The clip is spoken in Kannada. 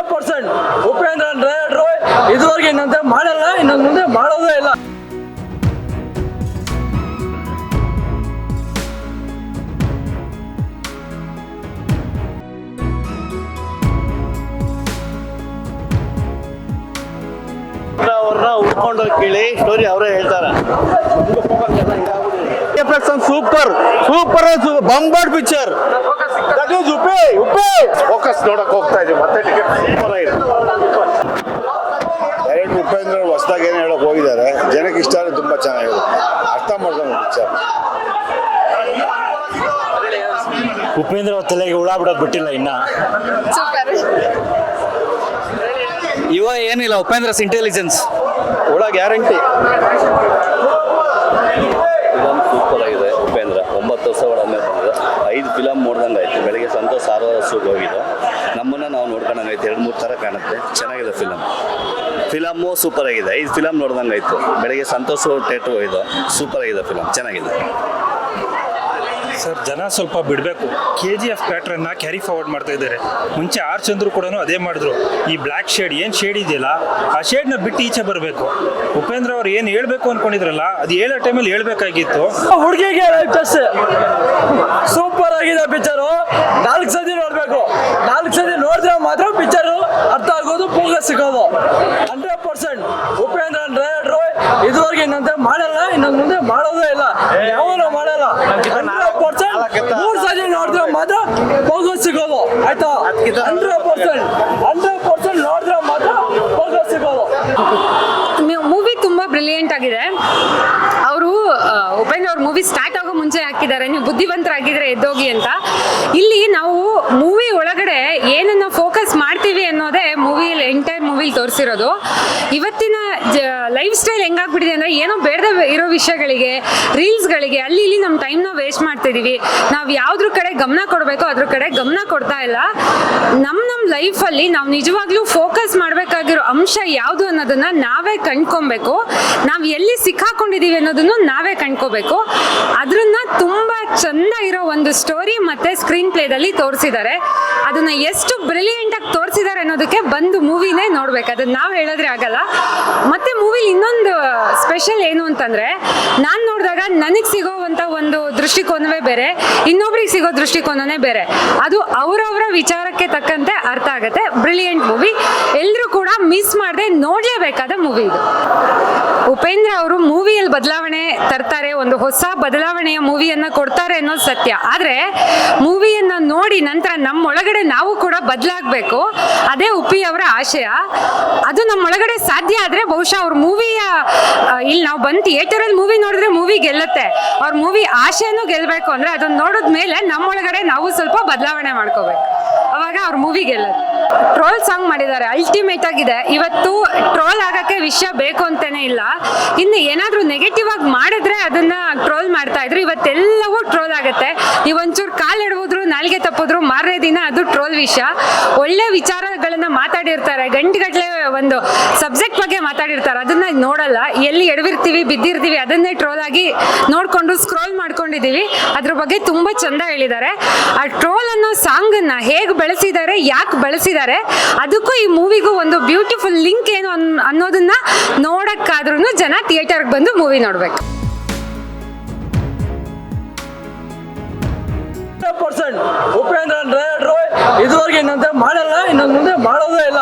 ಹಂಡ್ರೆಡ್ ಪರ್ಸೆಂಟ್ ಉಪೇಂದ್ರ ಡ್ರೈವರ್ರು ಇದುವರೆಗೆ ಇನ್ನಂತೆ ಮಾಡಲ್ಲ, ಇನ್ನೊಂದು ಮುಂದೆ ಮಾಡೋದೇ ಇಲ್ಲ. ಅವ್ರನ್ನ ಉಟ್ಕೊಂಡು ಕೇಳಿ, ಸ್ಟೋರಿ ಅವರೇ ಹೇಳ್ತಾರೆ. ಸೂಪರ್ ಸೂಪರ್ ಬಂಬಾಡ್ ಪಿಕ್ಚರ್ ಉಪೇ ಉಪೇ ಫೋಕಸ್ ನೋಡಕ್ ಹೋಗ್ತಾ ಇದೀವಿ ಮತ್ತೆ ಟಿಕೆಟ್ ಸೂಪರ್ ಆಗಿದೆ. ಡೈರೆಕ್ಟ್ ಉಪೇಂದ್ರ ಹೊಸದಾಗಿ ಏನು ಹೇಳಕ್ ಹೋಗಿದ್ದಾರೆ? ಜನಕ್ಕೆ ಇಷ್ಟ ಆದರೆ ತುಂಬಾ ಚೆನ್ನಾಗಿದೆ ಅರ್ಥ ಮಾಡ್ಕೊಂಡು ಪಿಕ್ಚರ್ ಉಪೇಂದ್ರ ಅವ್ರ ತಲೆಗೆ ಹುಳ ಬಿಡೋದು ಬಿಟ್ಟಿಲ್ಲ ಇನ್ನ. ಇವ ಏನಿಲ್ಲ ಉಪೇಂದ್ರಸ್ ಇಂಟೆಲಿಜೆನ್ಸ್ ಹುಳ ಗ್ಯಾರಂಟಿ ಫಿಲಮ್ ಸೂಪರ್ ಆಗಿದೆ ಉಪೇಂದ್ರ ಒಂಬತ್ತು ವರ್ಷಗಳ ಮೇಲೆ ಬಂದಿದೆ ಐದು ಫಿಲಮ್ ನೋಡ್ದಂಗೆ ಆಯ್ತು ಬೆಳಿಗ್ಗೆ ಸಂತೋಷ ಸಾರಸ್ವಗೆ ಹೋಗಿದ್ದು. ನಮ್ಮನ್ನು ನಾವು ನೋಡ್ಕೊಂಡಂಗೆ ಆಯ್ತು ಎರಡು, ಮೂರು ಥರ ಕಾಣುತ್ತೆ. ಚೆನ್ನಾಗಿದೆ ಫಿಲಮ್ ಫಿಲಮ್ಮು ಸೂಪರ್ ಆಗಿದೆ ಐದು ಫಿಲಮ್ ನೋಡ್ದಂಗೆ ಆಯ್ತು ಬೆಳಿಗ್ಗೆ ಸಂತೋಷ ಥಿಯೇಟ್ರ್ ಹೋಗಿದ್ದು. ಸೂಪರ್ ಆಗಿದೆ ಫಿಲಮ್ ಚೆನ್ನಾಗಿದೆ. ಸರ್ ಜನ ಸ್ವಲ್ಪ ಬಿಡಬೇಕು. ಕೆ ಜಿ ಎಫ್ ಪ್ಯಾಟ್ರನ್ನ ಕ್ಯಾರಿ ಫಾರ್ವರ್ಡ್ ಮಾಡ್ತಾ ಇದ್ದಾರೆ. ಮುಂಚೆ ಆರ್ ಚಂದ್ರು ಕೂಡ ಅದೇ ಮಾಡಿದ್ರು. ಈ ಬ್ಲ್ಯಾಕ್ ಶೇಡ್ ಏನು ಶೇಡ್ ಇದೆಯಲ್ಲ ಆ ಶೇಡ್ನ ಬಿಟ್ಟು ಈಚೆ ಬರಬೇಕು. ಉಪೇಂದ್ರ ಅವ್ರು ಏನು ಹೇಳಬೇಕು ಅನ್ಕೊಂಡಿದ್ರಲ್ಲ ಅದು ಹೇಳೋ ಟೈಮಲ್ಲಿ ಹೇಳ್ಬೇಕಾಗಿತ್ತು. ಹುಡುಗಿಗೆ ಸೂಪರ್ ಆಗಿದೆ ಪಿಚ್ಚರು ನಾಲ್ಕು ಸತಿ ನೋಡಬೇಕು. ನಾಲ್ಕು ಸತಿ ನೋಡಿದ್ರೆ ಮಾತ್ರ ಪಿಚ್ಚರು ಅರ್ಥ ಆಗೋದು ಪೂಗ ಸಿಗೋದು. ಹಂಡ್ರೆಡ್ ಪರ್ಸೆಂಟ್ ಉಪೇಂದ್ರ ಇದುವರೆಗೆ ಇನ್ನಂತೆ ಮಾಡಲ್ಲ ಇನ್ನೊಂದು ಮುಂದೆ ಮಾಡೋದೇ ಇಲ್ಲ. ಯಾವನು ಮಾಡಲ್ಲ ಹಂಡ್ರೆಡ್ ಪರ್ಸೆಂಟ್ ಮೂರು ಸತಿ ನೋಡಿದ್ರೆ ಮಾತ್ರ ಪೂಗ ಸಿಗೋದು, ಆಯ್ತಾ? ಹಂಡ್ರೆಡ್ ಪರ್ಸೆಂಟ್ ಹಂಡ್ರೆಡ್ ಪರ್ಸೆಂಟ್ ನೋಡಿದ್ರೆ ಮಾತ್ರ ಪೋಗೋ ಸಿಗೋದು. ಮೂವಿ ತುಂಬಾ ಬ್ರಿಲಿಯಂಟ್ ಆಗಿದೆ. ಅವರು ಉಪೇಂದ್ರ ಅವ್ರ ಮೂವಿ ಸ್ಟಾರ್ಟ್ ಆಗೋ ಮುಂಚೆ ಹಾಕಿದ್ದಾರೆ. ನೀವು ಬುದ್ಧಿವಂತರಾಗಿದ್ರೆ ಎದ್ದೋಗಿ ಅಂತ. ಇಲ್ಲಿ ನಾವು ಮೂವಿ ಒಳಗಡೆ ಏನನ್ನ ಫೋಕಸ್ ಮಾಡ್ತೀವಿ ಅನ್ನೋದೇ ಮೂವಿ ಎಂಟೈರ್ ಮೂವಿಲಿ ತೋರಿಸಿರೋದು. ಇವತ್ತಿನ ಲೈಫ್ ಸ್ಟೈಲ್ ಹೆಂಗಾಗ್ಬಿಟ್ಟಿದೆ ಅಂದ್ರೆ ಏನೋ ಬೇಡದ ಇರೋ ವಿಷಯಗಳಿಗೆ ರೀಲ್ಸ್ಗಳಿಗೆ ಅಲ್ಲಿ ಇಲ್ಲಿ ನಮ್ಮ ಟೈಮ್ನ ವೇಸ್ಟ್ ಮಾಡ್ತಿದ್ದೀವಿ ನಾವು ಯಾವುದ್ರ ಕಡೆ ಗಮನ ಕೊಡಬೇಕು ಅದ್ರ ಕಡೆ ಗಮನ ಕೊಡ್ತಾ ಇಲ್ಲ. ನಮ್ಮ ನಮ್ಮ ಲೈಫಲ್ಲಿ ನಾವು ನಿಜವಾಗ್ಲೂ ಫೋಕಸ್ ಮಾಡಬೇಕಾಗಿರೋ ಅಂಶ ಯಾವುದು ಅನ್ನೋದನ್ನ ನಾವೇ ಕಂಡ್ಕೊಬೇಕು. ನಾವು ಎಲ್ಲಿ ಸಿಕ್ಕಾಕೊಂಡಿದ್ದೀವಿ ಅನ್ನೋದನ್ನು ನಾವೇ ಕಂಡ್ಕೋಬೇಕು. ಅದನ್ನ ತುಂಬ ಚೆಂದ ಇರೋ ಒಂದು ಸ್ಟೋರಿ ಮತ್ತೆ ಸ್ಕ್ರೀನ್ ಪ್ಲೇದಲ್ಲಿ ತೋರಿಸಿದ್ದಾರೆ. ಅದನ್ನ ಎಷ್ಟು ಬ್ರಿಲಿಯಂಟ್ ಆಗಿ ತೋರಿಸಿದ್ದಾರೆ ಅನ್ನೋದಕ್ಕೆ ಬಂದು ಮೂವಿನೇ ನೋಡ್ಬೇಕು. ಅದನ್ನ ನಾವು ಹೇಳಿದ್ರೆ ಆಗಲ್ಲ. ಮತ್ತೆ ಮೂವಿಲಿ ಇನ್ನೊಂದು ಸ್ಪೆಷಲ್ ಏನು ಅಂತಂದ್ರೆ ನಾನು ನೋಡಿದಾಗ ನನಗೆ ಸಿಗೋವಂಥ ಒಂದು ದೃಷ್ಟಿಕೋನವೇ ಬೇರೆ, ಇನ್ನೊಬ್ರಿಗೆ ಸಿಗೋ ದೃಷ್ಟಿಕೋನನೇ ಬೇರೆ. ಅದು ಅವರವರ ವಿಚಾರಕ್ಕೆ ತಕ್ಕಂತೆ ಅರ್ಥ ಆಗುತ್ತೆ. ಬ್ರಿಲಿಯಂಟ್ ಮೂವಿ ಎಲ್ಲರೂ ಕೂಡ ಮಿಸ್ ಮಾಡದೆ ನೋಡಲೇಬೇಕಾದ ಮೂವಿ ಇದು. ಉಪೇಂದ್ರ ಅವರು ಮೂವಿಯಲ್ಲಿ ಬದಲಾವಣೆ ತರ್ತಾರೆ, ಒಂದು ಹೊಸ ಬದಲಾವಣೆಯ ಮೂವಿಯನ್ನ ಕೊಡ್ತಾರೆ ಅನ್ನೋದು ಸತ್ಯ. ಆದರೆ ಮೂವಿಯನ್ನ ನೋಡಿ ನಂತರ ನಮ್ಮೊಳಗಡೆ ನಾವು ಕೂಡ ಬದಲಾಗಬೇಕು. ಅದೇ ಉಪ್ಪಿ ಅವರ ಆಶಯ. ಅದು ನಮ್ಮೊಳಗಡೆ ಸಾಧ್ಯ ಆದರೆ ಬಹುಶಃ ಅವ್ರ ಮೂವಿಯ ಇಲ್ಲಿ ನಾವು ಬಂದು ಥಿಯೇಟರಲ್ಲಿ ಮೂವಿ ನೋಡಿದ್ರೆ ಮೂವಿ ಗೆಲ್ಲುತ್ತೆ. ಅವ್ರ ಮೂವಿ ಆಶೆನೂ ಗೆಲ್ಲಬೇಕು ಅಂದ್ರೆ ಅದನ್ನ ನೋಡಿದ ಮೇಲೆ ನಮ್ಮೊಳಗಡೆ ನಾವು ಸ್ವಲ್ಪ ಬದಲಾವಣೆ ಮಾಡ್ಕೋಬೇಕು. ಅವಾಗ ಅವ್ರ ಮೂವಿ ಗೆಲ್ಲುತ್ತೆ. ಟ್ರೋಲ್ ಸಾಂಗ್ ಮಾಡಿದ್ದಾರೆ. ಅಲ್ಟಿಮೇಟ್ ಆಗಿದೆ. ಇವತ್ತು ಟ್ರೋಲ್ ಆಗಕ್ಕೆ ವಿಷಯ ಬೇಕು ಅಂತಾನೆ ಇಲ್ಲ. ಇನ್ನು ಏನಾದ್ರೂ ನೆಗೆಟಿವ್ ಆಗಿ ಮಾಡಿದ್ರೆ ಅದನ್ನ ಟ್ರೋಲ್ ಮಾಡ್ತಾ ಇದ್ರು. ಇವತ್ತೆಲ್ಲವೂ ಟ್ರೋಲ್ ಆಗುತ್ತೆ. ನೀವು ಒಂಚೂರು ಕಾಲ್ ಎಡವುದ್ರು, ನಾಲ್ಗೆ ತಪ್ಪಿದ್ರು, ಮಾರನೇ ದಿನ ಅದು ಟ್ರೋಲ್ ವಿಷಯ. ಒಳ್ಳೆ ವಿಚಾರಗಳನ್ನ ಮಾತಾಡಿರ್ತಾರೆ. ಗಂಟೆಗಟ್ಲೆ ಒಂದು ಸಬ್ಜೆಕ್ಟ್ ಬಗ್ಗೆ ಮಾತಾಡಿರ್ತಾರೆ. ಅದನ್ನ ನೋಡಲ್ಲ. ಎಲ್ಲಿ ಎಡವಿರ್ತೀವಿ, ಬಿದ್ದಿರ್ತೀವಿ, ಅದನ್ನೇ ಟ್ರೋಲ್ ಆಗಿ ನೋಡ್ಕೊಂಡು ಸ್ಕ್ರೋಲ್ ಮಾಡ್ಕೊಂಡಿದೀವಿ ಅದ್ರ ಬಗ್ಗೆ ತುಂಬಾ ಚಂದ ಹೇಳಿದ್ದಾರೆ. ಆ ಟ್ರೋಲ್ ಅನ್ನೋ ಸಾಂಗ್ ಅನ್ನ ಹೇಗೆ ಬಳಸಿದ್ದಾರೆ, ಯಾಕೆ ಬೆಳೆಸಿದ್ದಾರೆ ಅದಕ್ಕೂ ಈ ಮೂವಿಗೂ ಒಂದು ಬ್ಯೂಟಿಫುಲ್ ಲಿಂಕ್ ಏನು ಅನ್- ಅನ್ನೋದನ್ನ ನೋಡಕ್ಕಾದ್ರೂ ಜನ ಥಿಯೇಟರ್ಗೆ ಬಂದು ಮೂವಿ ನೋಡ್ಬೇಕು. ಉಪೇಂದ್ರ ಇದುವರೆಗೆ ಇನ್ನಂತೆ ಮಾಡಲ್ಲ, ಇನ್ನೊಂದು ಮುಂದೆ ಮಾಡೋದೇ ಇಲ್ಲ.